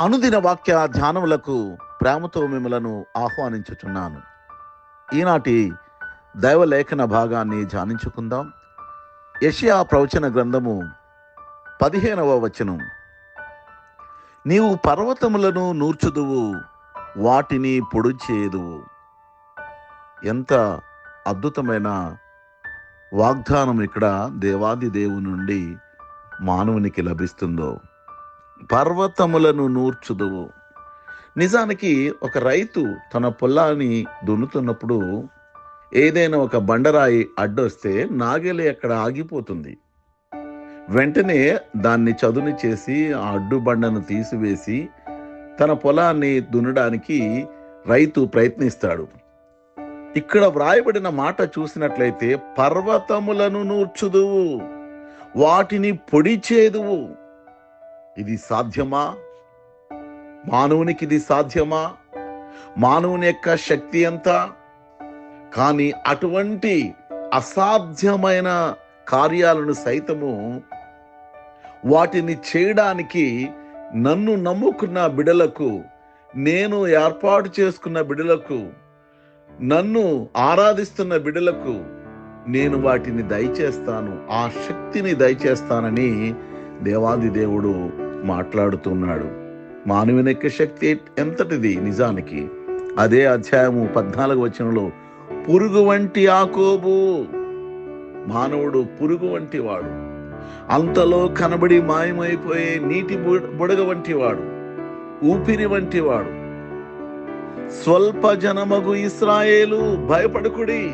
అనుదిన వాక్య ధ్యానములకు ప్రేమతో మిమ్మలను ఆహ్వానించుచున్నాను. ఈనాటి దైవలేఖన భాగాన్ని ధ్యానించుకుందాం. యషియా ప్రవచన గ్రంథము పదిహేనవ వచనం. నీవు పర్వతములను నూర్చుదువు వాటిని పొడుచేదువు ఎంత అద్భుతమైన వాగ్దానం ఇక్కడ దేవాది దేవుని నుండి మానవునికి లభిస్తుందో. పర్వతములను నూర్చుదువు. నిజానికి ఒక రైతు తన పొలాన్ని దున్నుతున్నప్పుడు ఏదైనా ఒక బండరాయి అడ్డొస్తే నాగలి అక్కడ ఆగిపోతుంది. వెంటనే దాన్ని చదును చేసి ఆ అడ్డు బండను తీసివేసి తన పొలాన్ని దున్నడానికి రైతు ప్రయత్నిస్తాడు. ఇక్కడ వ్రాయబడిన మాట చూసినట్లయితే పర్వతములను నూర్చుదువు వాటిని పొడి చేదువు. ఇది సాధ్యమా? మానవునికి ఇది సాధ్యమా? మానవుని యొక్క శక్తి ఎంత? కానీ అటువంటి అసాధ్యమైన కార్యాలను సైతము వాటిని చేయడానికి నన్ను నమ్ముకున్న బిడలకు నేను ఏర్పాటు చేసుకున్న బిడలకు నన్ను ఆరాధిస్తున్న బిడలకు నేను వాటిని దయచేస్తాను. ఆ శక్తిని దయచేస్తానని దేవాది దేవుడు మాట్లాడుతున్నాడు. మానవుని యొక్క శక్తి ఎంతటిది నిజానికి? అదే అధ్యాయము పద్నాలుగు వచనంలో పురుగు వంటి ఆకోబు మానవుడు పురుగు వంటి వాడు అంతలో కనబడి మాయమైపోయే నీటి బుడగ వంటి వాడు ఊపిరి వంటి వాడు స్వల్ప జనమగు ఇస్రాయేలు భయపడకుడి.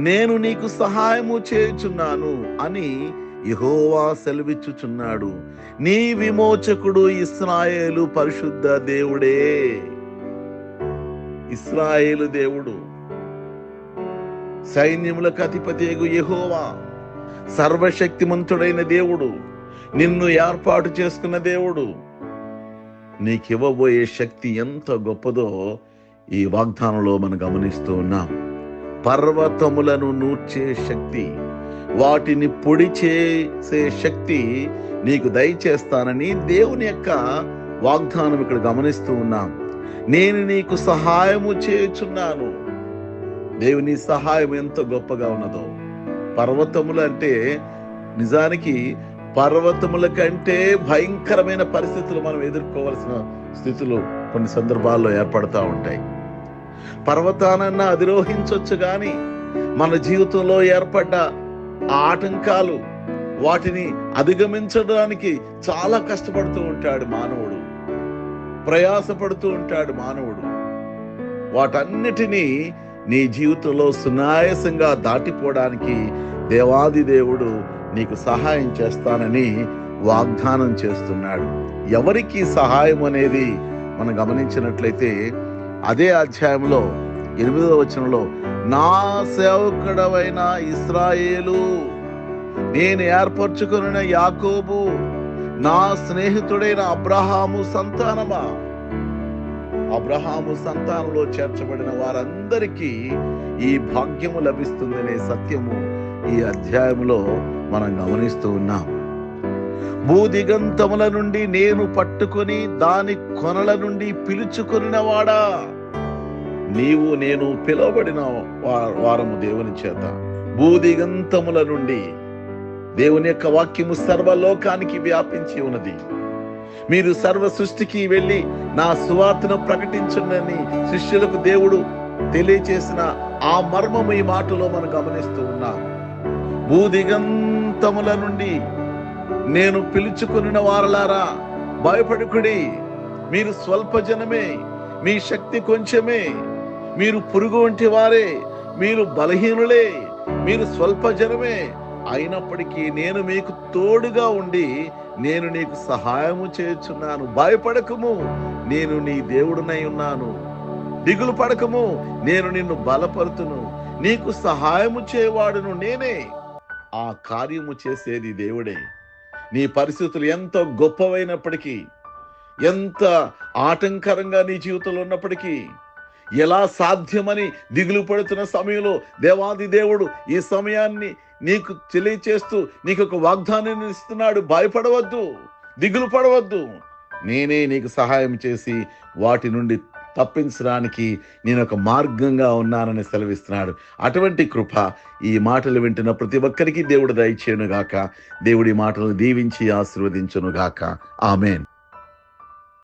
నేను నీకు సహాయము చేయుచున్నాను అని యహోవా సెలవిచ్చుచున్నాడు. నీ విమోచకుడు ఇస్రాయేలు పరిశుద్ధ దేవుడే. ఇస్రాయేలు దేవుడు. సైన్యములకు అధిపతిగు యహోవా సర్వశక్తిమంతుడైన దేవుడు నిన్ను ఏర్పాటు చేసుకున్న దేవుడు. నీకివ్వబోయే శక్తి ఎంత గొప్పదో ఈ వాగ్దానంలో మనం గమనిస్తూ ఉన్నాం. పర్వతములను నూర్చే శక్తి. వాటిని పొడి చేసే శక్తి నీకు దయచేస్తానని దేవుని యొక్క వాగ్దానం ఇక్కడ గమనిస్తూ ఉన్నాం. నేను నీకు సహాయము చేయుచున్నాను. దేవుని సహాయం ఎంత గొప్పగా ఉన్నదో. పర్వతములు అంటే నిజానికి పర్వతముల కంటే భయంకరమైన పరిస్థితులు మనం ఎదుర్కోవాల్సిన స్థితులు కొన్ని సందర్భాల్లో ఏర్పడతా ఉంటాయి. పర్వతానన్నా అధిరోహించవచ్చు కానీ మన జీవితంలో ఏర్పడ్డ ఆ ఆటంకాలు వాటిని అధిగమించడానికి చాలా కష్టపడుతూ ఉంటాడు మానవుడు. ప్రయాసపడుతూ ఉంటాడు మానవుడు. వాటన్నిటినీ నీ జీవితంలో సునాయాసంగా దాటిపోవడానికి దేవాది దేవుడు నీకు సహాయం చేస్తానని వాగ్దానం చేస్తున్నాడు. ఎవరికి సహాయం అనేది మనం గమనించినట్లయితే అదే అధ్యాయంలో ఎనిమిదవ వచనంలో నా సేవకుడవైన ఇస్రాయేలు నేను ఏర్పరచుకున్న యాకోబు నా స్నేహితుడైన అబ్రహాము సంతానమా? అబ్రహాము సంతానంలో చేర్చబడిన వారందరికీ ఈ భాగ్యము లభిస్తుందనే సత్యము ఈ అధ్యాయంలో మనం గమనిస్తూ ఉన్నాం. భూదిగంతముల నుండి నేను పట్టుకొని దాని కొనల నుండి పిలుచుకొనిన వాడా? నీవు నేను పిలువబడిన వారము దేవుని చేత. భూదిగంతముల నుండి దేవుని యొక్క వాక్యము సర్వలోకానికి వ్యాపించి ఉన్నది. మీరు సర్వ సృష్టికి వెళ్ళి నా సువార్తను ప్రకటించునని శిష్యులకు దేవుడు తెలియచేసిన ఆ మర్మము ఈ మాటలో మనం గమనిస్తూ ఉన్నాం. భూదిగంతముల నుండి నేను పిలుచుకున్న వారలారా భయపడుకుడి. మీరు స్వల్ప జనమే మీ శక్తి కొంచెమే. మీరు పురుగు వంటి వారే మీరు బలహీనులే మీరు స్వల్ప జనమే. అయినప్పటికీ నేను మీకు తోడుగా ఉండి నేను నీకు సహాయము చేస్తున్నాను భయపడకము నేను నీ దేవుడునై ఉన్నాను. దిగులు పడకము నేను నిన్ను బలపరుతును. నీకు సహాయము చేయవాడును నేనే. ఆ కార్యము చేసేది దేవుడే. నీ పరిస్థితులు ఎంత గొప్పవైనప్పటికీ ఎంత ఆటంకరంగా నీ జీవితంలో ఉన్నప్పటికీ ఎలా సాధ్యమని దిగులు పడుతున్న సమయంలో దేవాది దేవుడు ఈ సమయాన్ని నీకు తెలియచేస్తూ నీకు ఒక వాగ్దానాన్ని ఇస్తున్నాడు. భయపడవద్దు దిగులు పడవద్దు. నేనే నీకు సహాయం చేసి వాటి నుండి తప్పించడానికి నేను ఒక మార్గంగా ఉన్నానని సెలవిస్తున్నాడు. అటువంటి కృప ఈ మాటలు వింటున్న ప్రతి ఒక్కరికి దేవుడు దయచేయనుగాక. దేవుడి మాటలను దీవించి ఆశీర్వదించునుగాక. ఆమెన్.